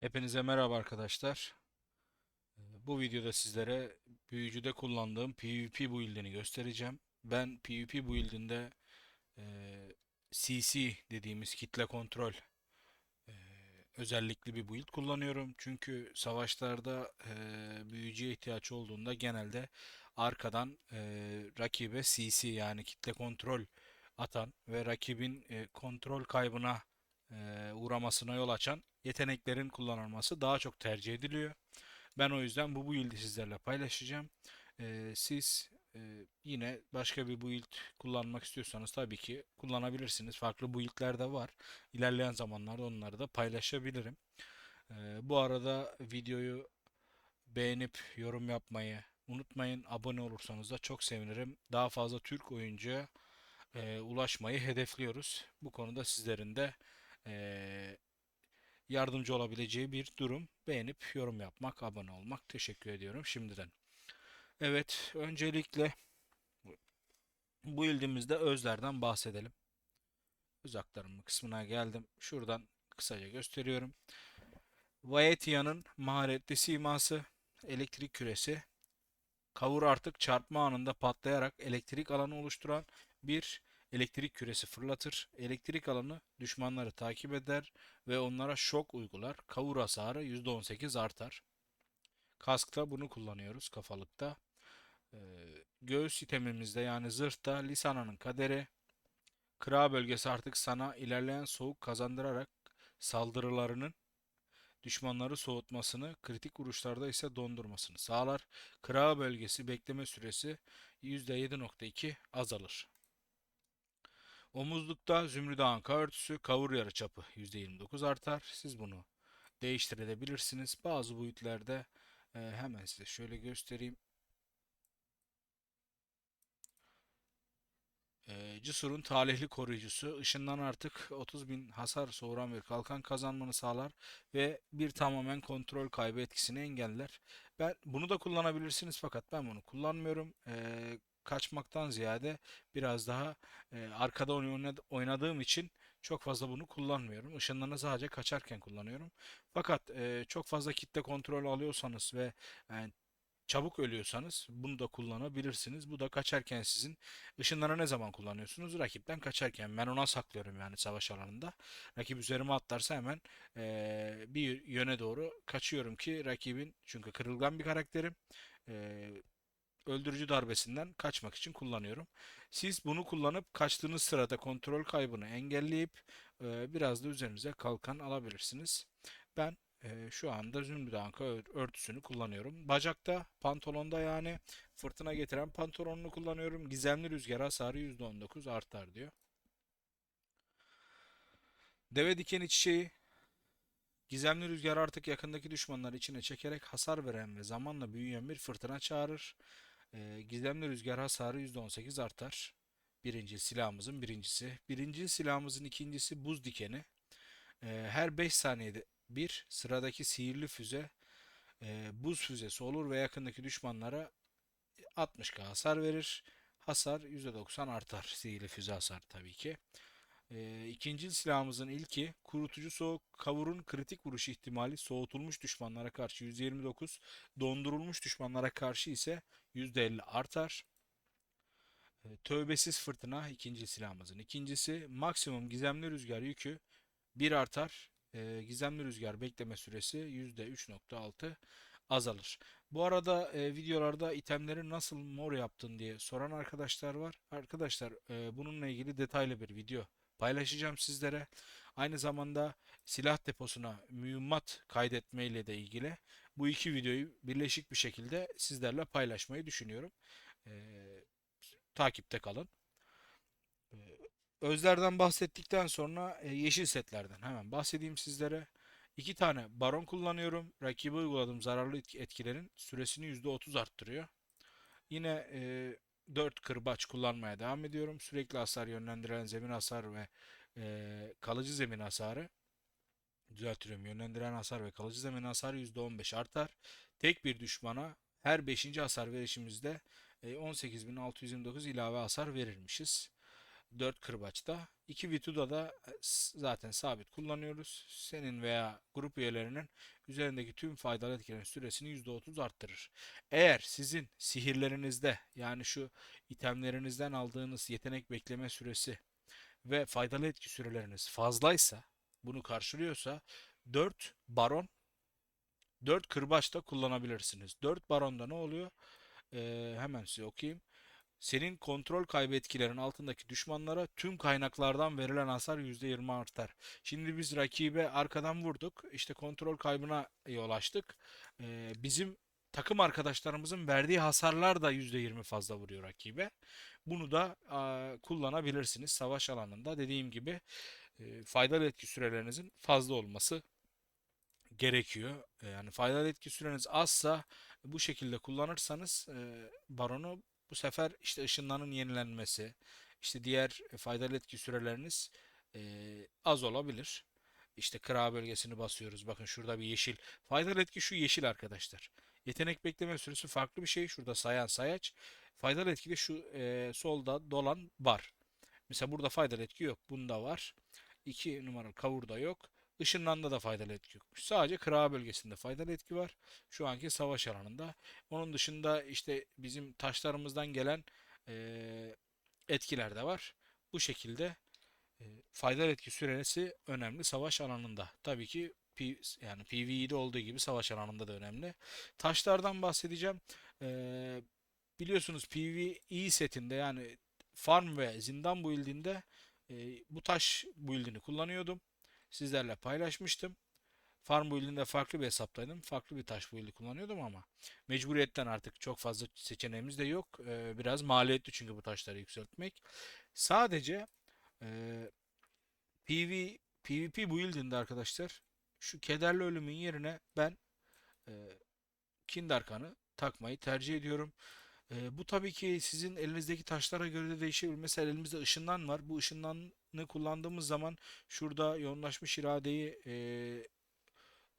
Hepinize merhaba arkadaşlar. Ee, Bu videoda sizlere büyücüde kullandığım PvP build'ini göstereceğim. Ben PvP build'inde e, CC dediğimiz kitle kontrol e, özellikli bir build kullanıyorum. Çünkü savaşlarda e, büyücüye ihtiyaç olduğunda genelde arkadan e, rakibe CC yani kitle kontrol atan ve rakibin e, kontrol kaybına e, uğramasına yol açan yeteneklerin kullanılması daha çok tercih ediliyor. Ben o yüzden bu build'i sizlerle paylaşacağım. E, siz e, yine başka bir build kullanmak istiyorsanız tabii ki kullanabilirsiniz. Farklı build'ler de var. İlerleyen zamanlarda onları da paylaşabilirim. E, bu arada videoyu beğenip yorum yapmayı unutmayın. Abone olursanız da çok sevinirim. Daha fazla Türk oyuncuya ulaşmayı hedefliyoruz. Bu konuda sizlerin de e, yardımcı olabileceği bir durum. Beğenip yorum yapmak, abone olmak. Teşekkür ediyorum şimdiden. Evet, öncelikle bu ildimizde özlerden bahsedelim. Öz aktarımı kısmına geldim. Şuradan kısaca gösteriyorum. Vaetia'nın maharetli siması, elektrik küresi, kavur artık çarpma anında patlayarak elektrik alanı oluşturan bir elektrik küresi fırlatır. Elektrik alanı düşmanları takip eder ve onlara şok uygular. Kavur hasarı %18 artar. Kaskta bunu kullanıyoruz kafalıkta. Ee, göğüs itemimizde yani zırhta Lisana'nın kaderi. Kıra bölgesi artık sana ilerleyen soğuk kazandırarak saldırılarının düşmanları soğutmasını, kritik vuruşlarda ise dondurmasını sağlar. Kıra bölgesi bekleme süresi %7.2 azalır. Omuzlukta zümrüt anka örtüsü kavur yarıçapı %29 artar. Siz bunu değiştirebilirsiniz. Bazı boyutlarda e, hemen size şöyle göstereyim. E, Cesur'un talihli koruyucusu ışından artık 30.000 hasar soğuran bir kalkan kazanmanı sağlar ve bir tamamen kontrol kaybı etkisini engeller. Ben bunu da kullanabilirsiniz fakat ben bunu kullanmıyorum. E, kaçmaktan ziyade biraz daha e, arkada oyna- oynadığım için çok fazla bunu kullanmıyorum. Işınlarını sadece kaçarken kullanıyorum. Fakat e, çok fazla kitle kontrol alıyorsanız ve yani çabuk ölüyorsanız bunu da kullanabilirsiniz. Bu da kaçarken sizin ışınları ne zaman kullanıyorsunuz? Rakipten kaçarken. Ben ona saklıyorum yani savaş alanında. Rakip üzerime atlarsa hemen e, bir yöne doğru kaçıyorum ki rakibin çünkü kırılgan bir karakterim. E, öldürücü darbesinden kaçmak için kullanıyorum. Siz bunu kullanıp kaçtığınız sırada kontrol kaybını engelleyip e, biraz da üzerinize kalkan alabilirsiniz. Ben e, şu anda zümrüt anka ör- örtüsünü kullanıyorum. Bacakta, pantolonda yani fırtına getiren pantolonunu kullanıyorum. Gizemli rüzgar hasarı %19 artar diyor. Deve dikeni çiçeği Gizemli rüzgar artık yakındaki düşmanları içine çekerek hasar veren ve zamanla büyüyen bir fırtına çağırır. Ee, gizemli rüzgar hasarı %18 artar. Birinci silahımızın birincisi. Birinci silahımızın ikincisi buz dikeni. Ee, her 5 saniyede bir sıradaki sihirli füze e, buz füzesi olur ve yakındaki düşmanlara 60k hasar verir. Hasar %90 artar. Sihirli füze hasar tabii ki. Ee, ikinci silahımızın ilki kurutucu soğuk kavurun kritik vuruş ihtimali soğutulmuş düşmanlara karşı %29, dondurulmuş düşmanlara karşı ise %50 artar. Ee, tövbesiz fırtına ikinci silahımızın ikincisi maksimum gizemli rüzgar yükü 1 artar. Ee, gizemli rüzgar bekleme süresi %3.6 azalır. Bu arada e, videolarda itemleri nasıl mor yaptın diye soran arkadaşlar var. Arkadaşlar e, bununla ilgili detaylı bir video paylaşacağım sizlere. Aynı zamanda silah deposuna mühimmat kaydetme ile de ilgili bu iki videoyu birleşik bir şekilde sizlerle paylaşmayı düşünüyorum. Ee, takipte kalın. Ee, özlerden bahsettikten sonra e, yeşil setlerden hemen bahsedeyim sizlere. İki tane baron kullanıyorum. Rakibe uyguladığım zararlı etki- etkilerin süresini %30 arttırıyor. Yine e, 4 kırbaç kullanmaya devam ediyorum. Sürekli hasar yönlendiren zemin hasar ve e, kalıcı zemin hasarı düzeltiyorum. Yönlendiren hasar ve kalıcı zemin hasarı %15 artar. Tek bir düşmana her 5. hasar verişimizde e, 18.629 ilave hasar verirmişiz. 4 kırbaçta. 2 Vitu'da da e, zaten sabit kullanıyoruz. Senin veya grup üyelerinin üzerindeki tüm faydalı etkilerin süresini %30 arttırır. Eğer sizin sihirlerinizde yani şu itemlerinizden aldığınız yetenek bekleme süresi ve faydalı etki süreleriniz fazlaysa bunu karşılıyorsa 4 baron 4 kırbaç da kullanabilirsiniz. 4 baronda ne oluyor? Ee, hemen size okuyayım. Senin kontrol kaybı etkilerin altındaki düşmanlara tüm kaynaklardan verilen hasar %20 artar. Şimdi biz rakibe arkadan vurduk. İşte kontrol kaybına yol açtık. Ee, bizim takım arkadaşlarımızın verdiği hasarlar da %20 fazla vuruyor rakibe. Bunu da aa, kullanabilirsiniz savaş alanında. Dediğim gibi e, faydalı etki sürelerinizin fazla olması gerekiyor. E, Yani faydalı etki süreniz azsa bu şekilde kullanırsanız e, baronu bu sefer işte ışınlanın yenilenmesi, işte diğer faydalı etki süreleriniz e, az olabilir. İşte kıra bölgesini basıyoruz. Bakın şurada bir yeşil. Faydalı etki şu yeşil arkadaşlar. Yetenek bekleme süresi farklı bir şey. Şurada sayan sayaç. Faydalı etki de şu e, solda dolan bar. Mesela burada faydalı etki yok. Bunda var. 2 numaralı kavurda yok. Işınlanda da faydalı etki yok. Sadece kıra bölgesinde faydalı etki var. Şu anki savaş alanında. Onun dışında işte bizim taşlarımızdan gelen eee, etkiler de var. Bu şekilde e, faydalı etki süresi önemli savaş alanında. Tabii ki yani PvE'de olduğu gibi savaş alanında da önemli. Taşlardan bahsedeceğim. Eee, biliyorsunuz PvE setinde yani farm ve zindan build'inde e, bu taş build'ini kullanıyordum. Sizlerle paylaşmıştım. Farm build'inde farklı bir hesaptaydım. Farklı bir taş build'i kullanıyordum ama mecburiyetten artık çok fazla seçeneğimiz de yok. Ee, biraz maliyetli çünkü bu taşları yükseltmek. Sadece e, PV, PvP build'inde arkadaşlar şu kederli ölümün yerine ben e, Kindarkan'ı takmayı tercih ediyorum. E, bu tabii ki sizin elinizdeki taşlara göre de değişebilir. Mesela elimizde ışınlan var. Bu ışınlanı kullandığımız zaman şurada yoğunlaşmış iradeyi e,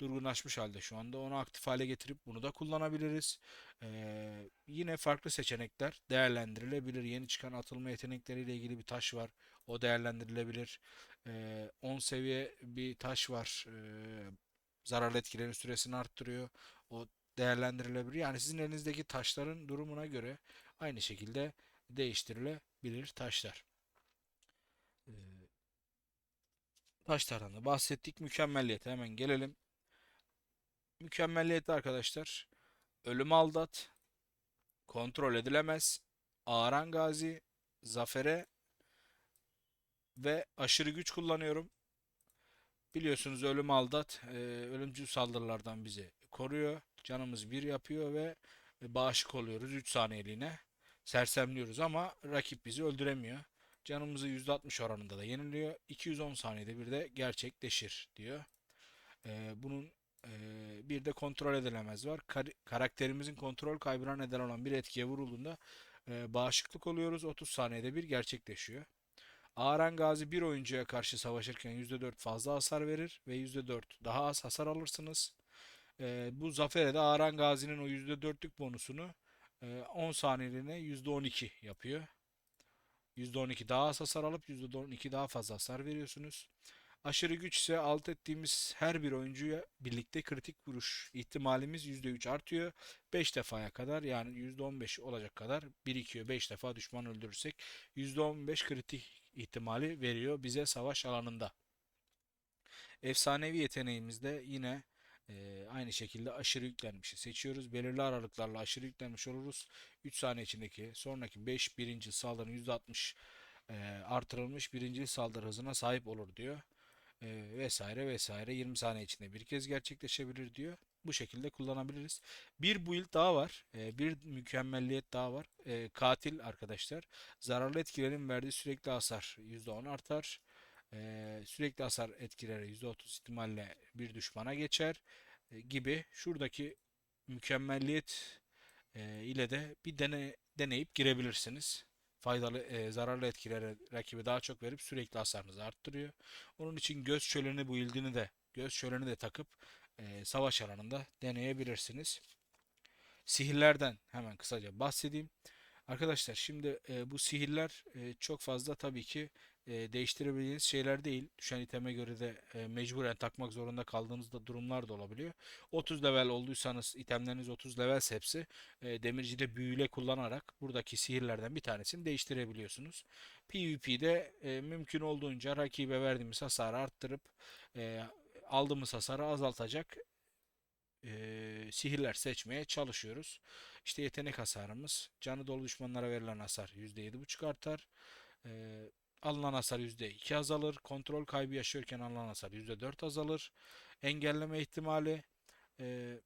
durgunlaşmış halde şu anda. Onu aktif hale getirip bunu da kullanabiliriz. Ee, yine farklı seçenekler değerlendirilebilir. Yeni çıkan atılma yetenekleriyle ilgili bir taş var. O değerlendirilebilir. Ee, 10 seviye bir taş var. Ee, zararlı etkilerin süresini arttırıyor. O değerlendirilebilir. Yani sizin elinizdeki taşların durumuna göre aynı şekilde değiştirilebilir taşlar. Ee, taşlardan da bahsettik. Mükemmelliyete hemen gelelim. Mükemmelliyeti arkadaşlar. Ölüm aldat, kontrol edilemez, ağıran gazi, zafere ve aşırı güç kullanıyorum. Biliyorsunuz ölüm aldat, e, ölümcül saldırılardan bizi koruyor. Canımız bir yapıyor ve bağışık oluyoruz 3 saniyeliğine. Sersemliyoruz ama rakip bizi öldüremiyor. Canımızı %60 oranında da yeniliyor. 210 saniyede bir de gerçekleşir diyor. Ee, bunun e, bir de kontrol edilemez var. Kar- karakterimizin kontrol kaybına neden olan bir etkiye vurulduğunda e, bağışıklık oluyoruz. 30 saniyede bir gerçekleşiyor. Ağıran Gazi bir oyuncuya karşı savaşırken %4 fazla hasar verir ve %4 daha az hasar alırsınız. E, bu zafere de Ağıran Gazi'nin o %4'lük bonusunu e, 10 saniyeliğine %12 yapıyor. %12 daha az hasar alıp %12 daha fazla hasar veriyorsunuz. Aşırı güç ise alt ettiğimiz her bir oyuncuya birlikte kritik vuruş ihtimalimiz %3 artıyor. 5 defaya kadar yani %15 olacak kadar birikiyor. 5 defa düşman öldürürsek %15 kritik ihtimali veriyor bize savaş alanında. Efsanevi yeteneğimizde yine e, aynı şekilde aşırı yüklenmişi seçiyoruz. Belirli aralıklarla aşırı yüklenmiş oluruz. 3 saniye içindeki sonraki 5 birinci saldırının %60 e, artırılmış birinci saldırı hızına sahip olur diyor. E, vesaire vesaire 20 saniye içinde bir kez gerçekleşebilir diyor. Bu şekilde kullanabiliriz. Bir build daha var. E, bir mükemmelliyet daha var. E, katil arkadaşlar. Zararlı etkilerin verdiği sürekli hasar %10 artar. E, sürekli hasar etkileri %30 ihtimalle bir düşmana geçer e, gibi. Şuradaki mükemmelliyet e, ile de bir dene, deneyip girebilirsiniz. Faydalı, e, zararlı etkilere rakibe daha çok verip sürekli hasarınızı arttırıyor. Onun için göz şöleni bu ildini de göz şöleni de takıp e, savaş alanında deneyebilirsiniz. Sihirlerden hemen kısaca bahsedeyim. Arkadaşlar şimdi e, bu sihirler e, çok fazla tabii ki e, değiştirebileceğiniz şeyler değil. Düşen iteme göre de e, mecburen takmak zorunda kaldığınız da durumlar da olabiliyor. 30 level olduysanız itemleriniz 30 levelse hepsi e, demircide büyüle kullanarak buradaki sihirlerden bir tanesini değiştirebiliyorsunuz. PvP'de e, mümkün olduğunca rakibe verdiğimiz hasarı arttırıp e, aldığımız hasarı azaltacak e, sihirler seçmeye çalışıyoruz. İşte yetenek hasarımız. Canı dolu düşmanlara verilen hasar %7.5 artar. E, alınan hasar %2 azalır. Kontrol kaybı yaşıyorken alınan hasar %4 azalır. Engelleme ihtimali e,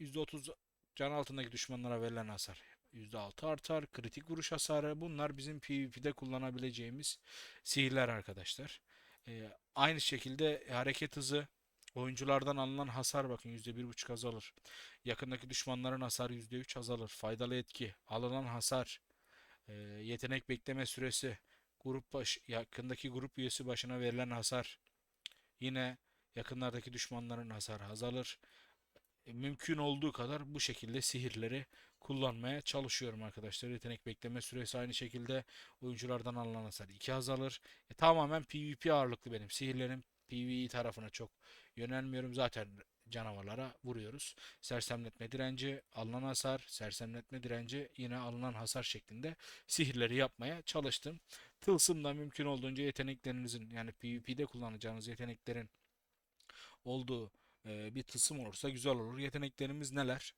%30 can altındaki düşmanlara verilen hasar %6 artar. Kritik vuruş hasarı bunlar bizim PvP'de kullanabileceğimiz sihirler arkadaşlar. E, aynı şekilde hareket hızı Oyunculardan alınan hasar bakın %1.5 azalır. Yakındaki düşmanların hasarı %3 azalır. Faydalı etki, alınan hasar, e, yetenek bekleme süresi, grup baş, yakındaki grup üyesi başına verilen hasar, yine yakınlardaki düşmanların hasarı azalır. E, mümkün olduğu kadar bu şekilde sihirleri kullanmaya çalışıyorum arkadaşlar. Yetenek bekleme süresi aynı şekilde oyunculardan alınan hasar 2 azalır. E, tamamen PvP ağırlıklı benim. Sihirlerim PvE tarafına çok yönelmiyorum. Zaten canavarlara vuruyoruz. Sersemletme direnci, alınan hasar, sersemletme direnci, yine alınan hasar şeklinde sihirleri yapmaya çalıştım. Tılsımda mümkün olduğunca yeteneklerinizin yani PvP'de kullanacağınız yeteneklerin olduğu e, bir tılsım olursa güzel olur. Yeteneklerimiz neler?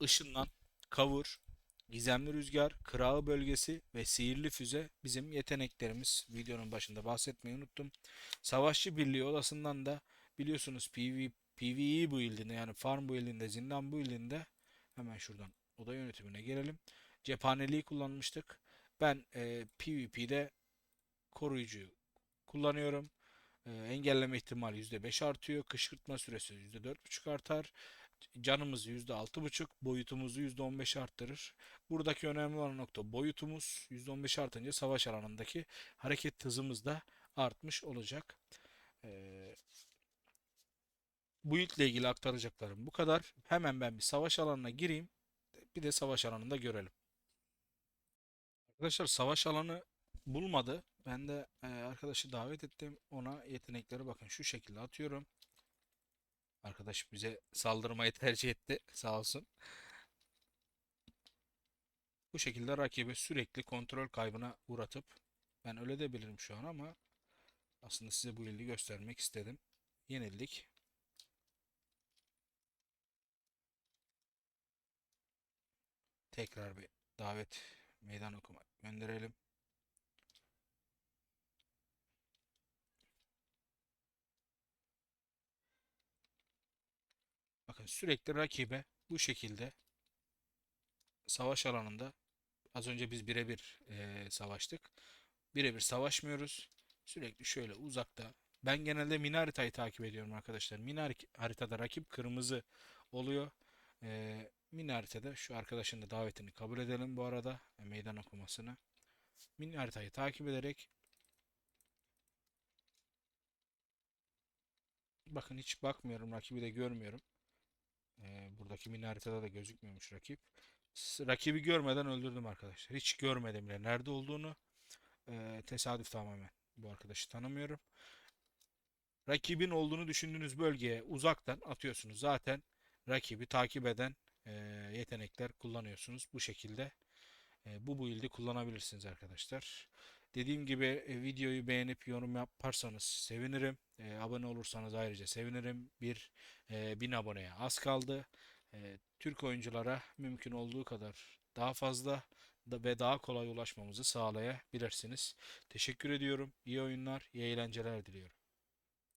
Işınlan, kavur, gizemli rüzgar, kırağı bölgesi ve sihirli füze bizim yeteneklerimiz. Videonun başında bahsetmeyi unuttum. Savaşçı Birliği odasından da biliyorsunuz PV, PvE build'inde yani farm build'inde, zindan build'inde hemen şuradan oda yönetimine gelelim. Cephaneliği kullanmıştık. Ben e, PvP'de koruyucuyu kullanıyorum. E, engelleme ihtimali %5 artıyor. Kışkırtma süresi %4.5 artar. Canımızı %6.5, boyutumuzu %15 arttırır. Buradaki önemli olan nokta boyutumuz %15 artınca savaş alanındaki hareket hızımız da artmış olacak. Ee, bu ile ilgili aktaracaklarım bu kadar. Hemen ben bir savaş alanına gireyim. Bir de savaş alanında görelim. Arkadaşlar savaş alanı bulmadı. Ben de e, arkadaşı davet ettim. Ona yetenekleri bakın şu şekilde atıyorum. Arkadaş bize saldırmayı tercih etti. Sağ olsun. Bu şekilde rakibi sürekli kontrol kaybına uğratıp ben öyle de bilirim şu an ama aslında size bu ilgi göstermek istedim. Yenildik. Tekrar bir davet meydan okuma gönderelim. Bakın sürekli rakibe bu şekilde savaş alanında az önce biz birebir e, savaştık. Birebir savaşmıyoruz. Sürekli şöyle uzakta. Ben genelde mini haritayı takip ediyorum arkadaşlar. Mini haritada rakip kırmızı oluyor. E, mini haritada şu arkadaşın da davetini kabul edelim bu arada. E, meydan okumasını. Haritayı takip ederek Bakın hiç bakmıyorum. Rakibi de görmüyorum. Ee, buradaki mini haritada da gözükmüyormuş rakip. Rakibi görmeden öldürdüm arkadaşlar. Hiç görmedim bile nerede olduğunu. Ee, tesadüf tamamen. Bu arkadaşı tanımıyorum. Rakibin olduğunu düşündüğünüz bölgeye uzaktan atıyorsunuz. Zaten rakibi takip eden e, yetenekler kullanıyorsunuz. Bu şekilde e, bu build'i kullanabilirsiniz arkadaşlar. Dediğim gibi e, videoyu beğenip yorum yaparsanız sevinirim. E, abone olursanız ayrıca sevinirim. Bir e, bin aboneye az kaldı. Türk oyunculara mümkün olduğu kadar daha fazla ve daha kolay ulaşmamızı sağlayabilirsiniz. Teşekkür ediyorum. İyi oyunlar, iyi eğlenceler diliyorum.